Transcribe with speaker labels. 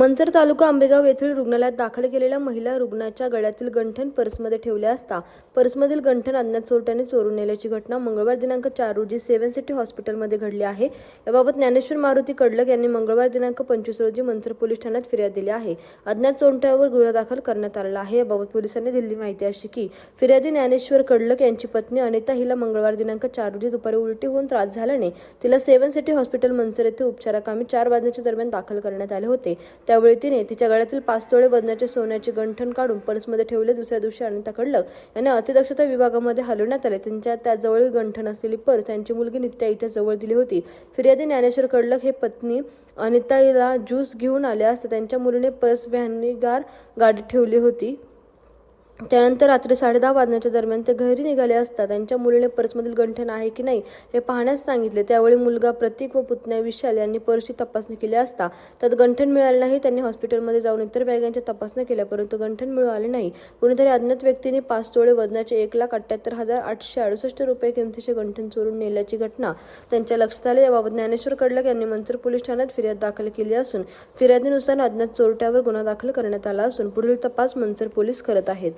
Speaker 1: मंचर तालुका आंबेगाव येथील रुग्णालयात दाखल केलेल्या महिला रुग्णाच्या गळ्यातील गंठन पर्समध्ये ठेवले असता पर्समधील गंठन अज्ञात चोरट्याने चोरून नेल्याची घटना मंगळवार दिनांक चार रोजी सेव्हन सिटी हॉस्पिटलमध्ये घडली आहे. याबाबत ज्ञानेश्वर मारुती कडलक यांनी मंगळवार दिनांक पंचवीस रोजी मंचर पोलीस ठाण्यात फिर्याद दिली आहे. अज्ञात चोरट्यावर गुन्हा दाखल करण्यात आलेला आहे. याबाबत पोलिसांनी दिलेली माहिती अशी की फिर्यादी ज्ञानेश्वर कडलक यांची पत्नी अनिता हिला मंगळवार दिनांक चार रोजी दुपारी उलटी होऊन त्रास झाल्याने तिला सेव्हन सिटी हॉस्पिटल मंचर येथे उपचाराकामी चार वाजण्याच्या दरम्यान दाखल करण्यात आले होते. त्यावेळी तिने तिच्या गळ्यातील पाच तोळे वजनाचे सोन्याचे गंठण काढून पर्समध्ये ठेवले दुसऱ्या दिवशी अनिता खडलक यांना अतिदक्षता विभागामध्ये हलवण्यात आले. त्यांच्या त्याजवळील गंठण असलेली पर्स त्यांची मुलगी नित्या हिच्या जवळ दिली होती. फिर्यादी ज्ञानेश्वर कडलक हे पत्नी अनिताईला ज्यूस घेऊन आले असता त्यांच्या मुलीने पर्स व्हॅनिगार गाडीत ठेवली होती. त्यानंतर रात्री साडेदहा वाजण्याच्या दरम्यान ते घरी निघाले असता त्यांच्या मुलीने पर्समधील गंठण आहे की नाही हे पाहण्यास सांगितले. त्यावेळी मुलगा प्रतीक व पुतण्या विशाल यांनी पर्सची तपासणी केली असता. त्यात गंठण मिळाले नाही त्यांनी हॉस्पिटलमध्ये जाऊन इतर बॅगांच्या तपासण्या केल्या परंतु गंठण मिळाले नाही. कुणीतरी अज्ञात व्यक्तीने पाच तोळे वजनाचे एक लाख अठ्ठ्याहत्तर हजार आठशे अडुसष्ट रुपये किमतीचे गंठण चोरून नेल्याची घटना त्यांच्या लक्षात आली. याबाबत ज्ञानेश्वर कडलक यांनी मंचर पोलीस ठाण्यात फिर्याद दाखल केली असून फिर्यादीनुसार अज्ञात चोरट्यावर गुन्हा दाखल करण्यात आला असून पुढील तपास मंचर पोलीस करत आहेत.